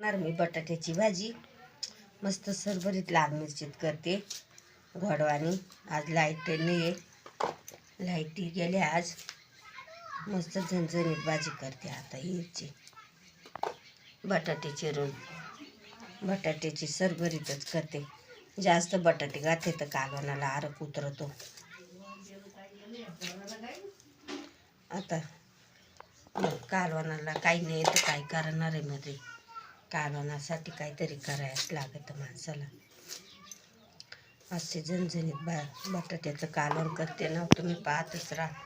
करणार मी बटाट्याची भाजी. मस्त सरभरीत लाल मिरचीत करते घोडवानी. आज लाइट नाही आहे लाईटी गेल्या आज. मस्त झणझणीत भाजी करते आता हिरची. बटाट्याची रोल. बटाट्याची सरभरीतच करते. जास्त बटाटे घातले तर कालवणाला आरक उतरतो. आता कालवणाला काही नाही तर काय करणार आहे मध्ये. कालवणासाठी काहीतरी करायच लागतं माणसाला. असे झणझणीत बा बटाट्याचं कालवण करते ना तुम्ही पाहतच राहा.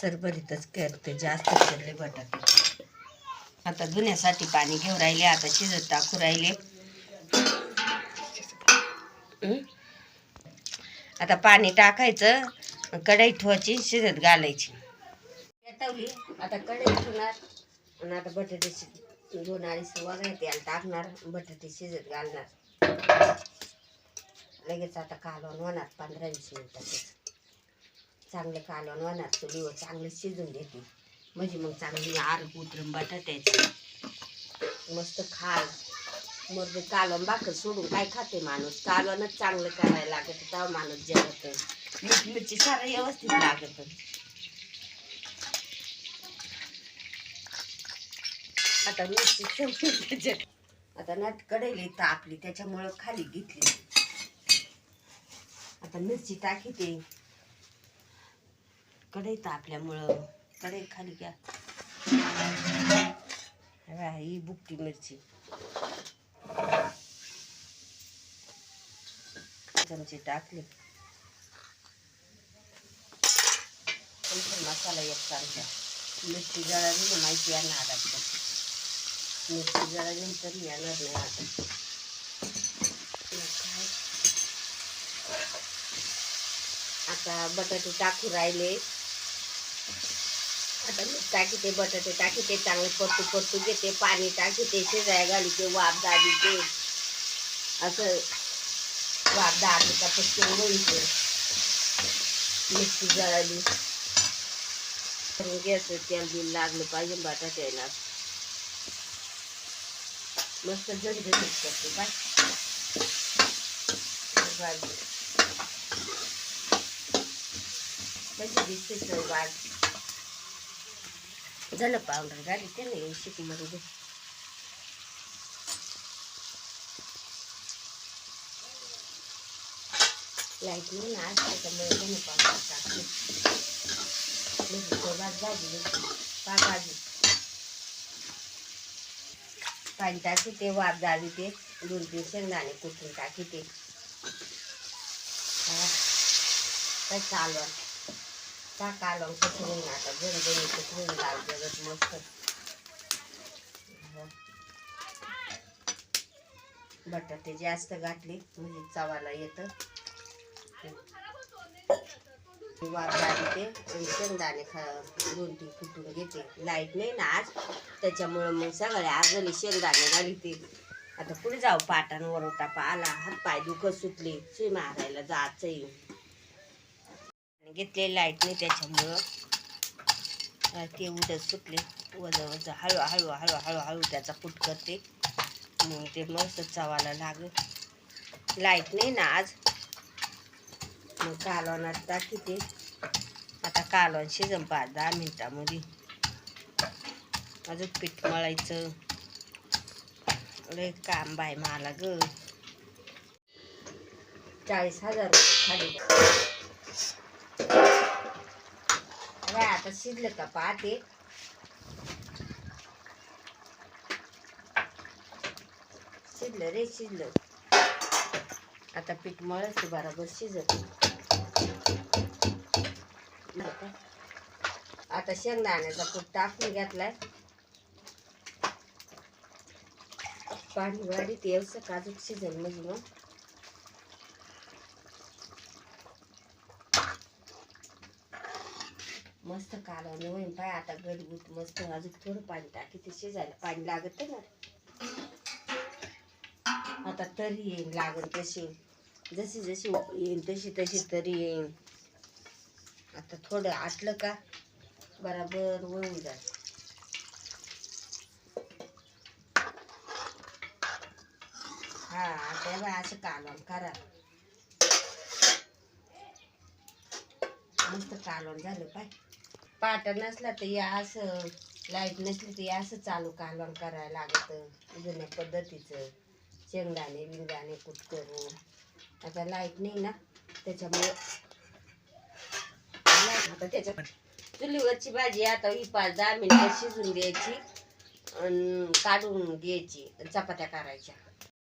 सरभरीतच करते जास्त चिरले बटाटे. आता धुण्यासाठी पाणी घेऊन राहिले आता शिजत टाकू राहिले. आता पाणी टाकायचं कढई ठेवायची शिजत घालायची. आता कढई ठेवणार. आणि आता बटाटे दोन अडीच वगैरे त्याला टाकणार बटाटे शिजत घालणार. लगेच आता कालवण होणार पंधरा वीस मिनिटातच. चांगलं कालवण होणार चुलीवर चांगलं शिजून देते म्हणजे मग चांगली आर उतरून बटाट्याचे. मस्त खाल मग कालवण भाकर सोडून काय खाते माणूस? कालवणच चांगलं करायला लागत तेव्हा माणूस जेवत. मीठ मिरची सारं व्यवस्थित लागत. आता मिरची ठेवली त्याच्यात. आता नट कडेली तापली त्याच्यामुळं खाली घेतली आता मिरची टाकी ते कढई तापल्यामुळं कढई खाली घ्या. ही बुकटी मिरची. चमचे टाकले. मसाला एक चमचा मिरची जळाली ना माहिती आहे मिरची जरा नंतर येणार नाही आता आता बटाटे टाकू राहिले. आता मी टाकीते बटाटे टाकीते चांगले परतू परतू घेते पाणी टाकीते शिजाय घालीते वाफ दाबीते. असं वाफ दाबी का पटकन बोलते मिरची जळाली. गॅस तेल बिल लागलं पाहिजे बटाट्याला. मस्त झणझणीत करते बाय भाजी कशी दिसते सर भाजी झालं पावडर घाली ते नाही शिकमध्ये दे लाइट नाही ना आज त्याच्यामुळे त्याने पावडर टाकली म्हणजे भात भाजी पा भाजी पाणी टाकी ते वाफ झाली ते दोन तीन शेंगदाणे कुठून टाकी ते. काय चालवा टाका कालवण कसं आता? घरी घरी कुठून लाल जगत मस्त. बटाटे जास्त घातले म्हणजे चवाला येतं. वाफ ते शेंगदाणे खा दोन तीन फुटून घेते. लाइट नाही ना आज. त्याच्यामुळं मग सगळे आगले शेंगदाणे घालते. आता पुढे जाऊ? पाटान वरवटा आला. हात पाय दुखत सुटले. सुई मारायला जायचंही घेतले लाइट नाही त्याच्यामुळं. ते उडत सुटले. वज वज हळू हळू हळू हळू हळू त्याचा फुट करते. मग ते मस्त चवायला लागलं. लाइट नाही ना आज. मग कालवणात आता ते आता कालवण शिजन पाच दहा मिनटामध्ये. अजून पीठ मळायचं. लय काम बाय मला ग. चाळीस हजार खाली. बाय आता शिजलं का पाहते? शिजलं रे शिजलं. आता पीठ मळायचं बरोबर शिजत. आता शेंगदाण्याचा कूट टाकून घेतलाय. पाणी वाढी ते काजूक शिजल म्हणजे मग मस्त कालवण होईन पाय आता गडबूट मस्त अजून थोडं पाणी टाकी ते शिजायला पाणी लागत ना आता तरी येईन लागल तशी. जशी जशी येईल तशी तशी तरी येईन. आता थोडं आटलं का बराबर वळून जाईल. हा आता हे असं कालवण करा. मस्त कालवण झालं पाय. पाटा नसला तर या असं लाइट नसली तर या असं चालू कालवण करायला लागतं. जुन्या पद्धतीचं. शेंगदाणे बिंगदाणे कुट करून. आता लाइट नाही ना त्याच्यामुळे आता त्याच्यात चुलीवरची भाजी आता ही पाच दहा मिनिटं शिजून द्यायची आणि काढून घ्यायची चपात्या करायच्या.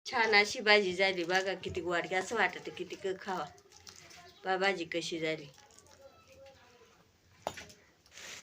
छान अशी भाजी झाली बघा किती वाटते असं वाटतं किती खावा. पा भाजी कशी झाली.